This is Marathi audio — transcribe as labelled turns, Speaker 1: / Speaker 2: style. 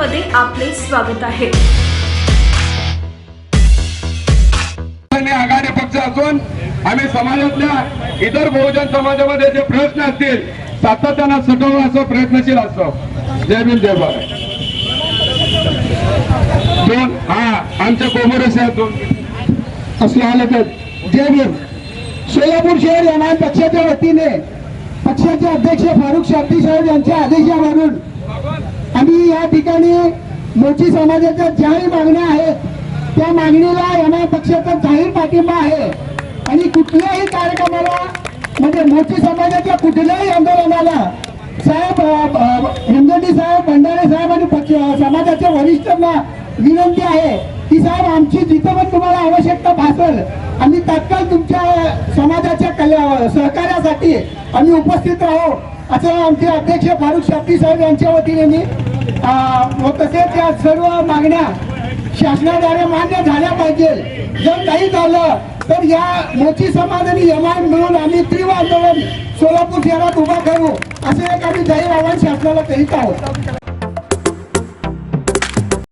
Speaker 1: मध्ये आपले स्वागत आहे.
Speaker 2: आघाडी पक्ष असून आम्ही समाजातल्या इतर बहुजन समाजामध्ये जे प्रश्न असतील सातत्यानं सुटवणं असं प्रयत्नशील असतो. जय भीम जय भारत. दोन हा आमच्या कोमरस दोन.
Speaker 3: असं आलं तर जय भीम. सोलापूर शहर यमान पक्षाच्या वतीने पक्षाचे अध्यक्ष फारुख शाब्दी साहेब यांच्या आदेशावरून या ठिकाणी मोची समाजाच्या ज्याही मागण्या आहेत त्या मागणीला यमान पक्षाचा जाहीर पाठिंबा आहे. आणि कुठल्याही कार्यक्रमाला म्हणजे मोठी समाजाच्या कुठल्याही आंदोलनाला साहेब हिंदोटी साहेब भंडारे साहेब आणि पक्ष समाजाच्या वरिष्ठांना विनंती आहे की साहेब आमची जिथं पण तुम्हाला आवश्यकता भासेल आम्ही तात्काळ तुमच्या समाजाच्या कल्या सहकार्यासाठी आम्ही उपस्थित राहू. असं आमचे अध्यक्ष फारुख शाब्दी साहेब यांच्या वतीने मी तसे व तसेच या सर्व मागण्या शासनाद्वारे मान्य झाल्या पाहिजे. जर नाही झालं तर या मोची समाज आणि यमान मिळून आम्ही तीव्र आंदोलन सोलापूर शहरात उभा करू असे एक आम्ही जाहीर आव्हान शासनाला करीत आहोत.